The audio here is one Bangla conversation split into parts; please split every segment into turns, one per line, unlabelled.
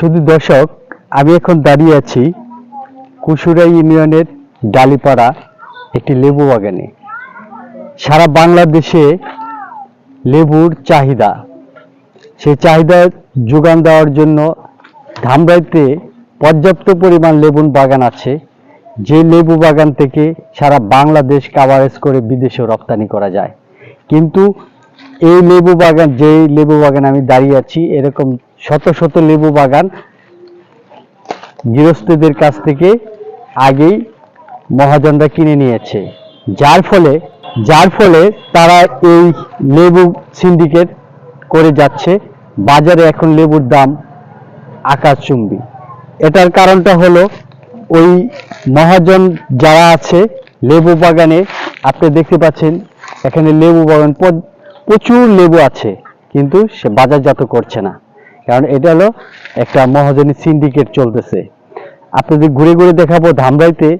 শুধু দর্শক, আমি এখন দাঁড়িয়ে আছি কুসুরা ইউনিয়নের ডালিপাড়া একটি লেবু বাগানে। সারা বাংলাদেশে লেবুর চাহিদা, সেই চাহিদা যোগান দেওয়ার জন্য ধামরাইতে পর্যাপ্ত পরিমাণ লেবুর বাগান আছে। যে লেবু বাগান থেকে সারা বাংলাদেশ কাভারেজ করে বিদেশেও রপ্তানি করা যায়। কিন্তু এই লেবু বাগান যে লেবু বাগান আমি দাঁড়িয়ে আছি, এরকম শত শত লেবু বাগান গৃহস্থদের কাছ থেকে আগেই মহাজনরা কিনে নিয়েছে। যার ফলে যার ফলে তারা এই লেবু সিন্ডিকেট করে যাচ্ছে। বাজারে এখন লেবুর দাম আকাশচুম্বী। এটার কারণটা হলো, ওই মহাজন যারা আছে লেবু বাগানে, আপনি দেখতে পাচ্ছেন, এখানে লেবু বাগান প্রচুর লেবু আছে, কিন্তু সে বাজারজাত করছে না। কারণ এটা হলো একটা মহাজনী সিন্ডিকেট চলতেছে। আপনাদের ঘুরে ঘুরে দেখাবো ধামরাইতে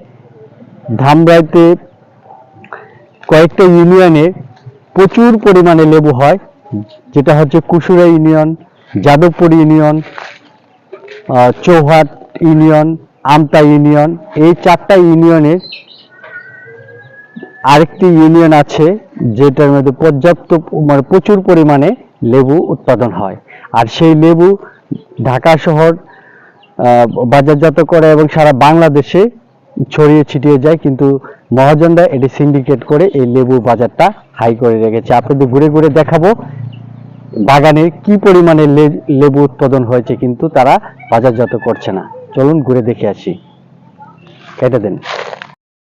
ধামরাইতে কয়েকটা ইউনিয়নে প্রচুর পরিমাণে লেবু হয়, যেটা হচ্ছে Kusura union, Jadavpur union Chouhat union, Amta union, এই চারটা ইউনিয়নের আরেকটি ইউনিয়ন আছে, যেটার মধ্যে পর্যাপ্ত মানে প্রচুর পরিমাণে লেবু উৎপাদন হয়। আর সেই লেবু ঢাকা শহর বাজারজাত করে এবং সারা বাংলাদেশে ছড়িয়ে ছিটিয়ে যায়, কিন্তু মহাজনরা এটি সিন্ডিকেট করে এই লেবু বাজারটা হাই করে রেখেছে। আপনাদের ঘুরে ঘুরে দেখাবো বাগানে কি পরিমাণে লেবু উৎপাদন হয়েছে, কিন্তু তারা বাজারজাত করছে না। চলুন ঘুরে দেখে আসি। কেটে দেন।